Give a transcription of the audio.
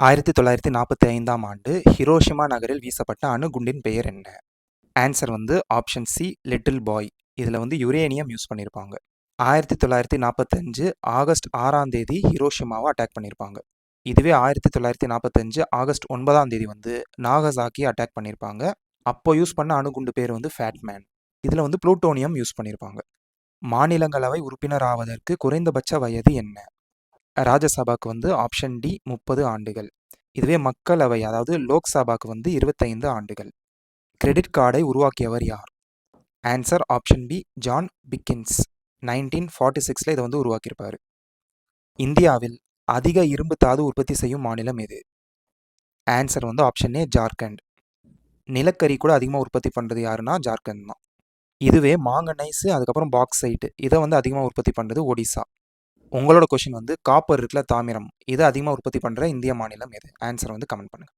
ஆயிரத்தி தொள்ளாயிரத்தி நாற்பத்தி ஐந்தாம் ஆண்டு ஹிரோஷிமா நகரில் வீசப்பட்ட அணுகுண்டின் பெயர் என்ன? ஆன்சர் வந்து ஆப்ஷன் சி லிட்டில் பாய் இதில் வந்து யுரேனியம் யூஸ் பண்ணியிருப்பாங்க ஆயிரத்தி தொள்ளாயிரத்தி நாற்பத்தஞ்சு ஆகஸ்ட் ஆறாம் தேதி ஹிரோஷிமாவை அட்டாக் பண்ணியிருப்பாங்க இதுவே ஆயிரத்தி தொள்ளாயிரத்தி நாற்பத்தஞ்சு ஆகஸ்ட் ஒன்பதாம் தேதி வந்து நாகசாக்கி அட்டாக் பண்ணியிருப்பாங்க அப்போ யூஸ் பண்ண அணுகுண்டு பேர் வந்து ஃபேட்மேன் இதில் வந்து புளூட்டோனியம் யூஸ் பண்ணியிருப்பாங்க மாநிலங்களவை உறுப்பினர் ஆவதற்கு குறைந்தபட்ச வயது என்ன? ராஜ்யசபாக்கு வந்து ஆப்ஷன் டி முப்பது ஆண்டுகள். இதுவே மக்களவை அதாவது லோக்சபாக்கு வந்து இருபத்தைந்து ஆண்டுகள். கிரெடிட் கார்டை உருவாக்கியவர் யார்? Answer option B John Biggins nineteen forty சிக்ஸில் இதை வந்து உருவாக்கியிருப்பார். இந்தியாவில் அதிக இரும்பு தாது உற்பத்தி செய்யும் மாநிலம் எது? ஆன்சர் வந்து ஆப்ஷன் ஏ ஜார்க்கண்ட். நிலக்கரி கூட அதிகமாக உற்பத்தி பண்ணுறது யாருன்னா ஜார்க்கண்ட் தான். இதுவே மாங்கனைஸு அதுக்கப்புறம் பாக்ஸைட்டு இதை வந்து அதிகமாக உற்பத்தி பண்ணுறது ஒடிசா. உங்களோட கொஷின் வந்து காப்பர் இருக்குல்ல தாமிரம். இதை அதிகமாக உற்பத்தி பண்ணுற இந்திய மாநிலம் எது? ஆன்சர் வந்து கமெண்ட் பண்ணுங்கள்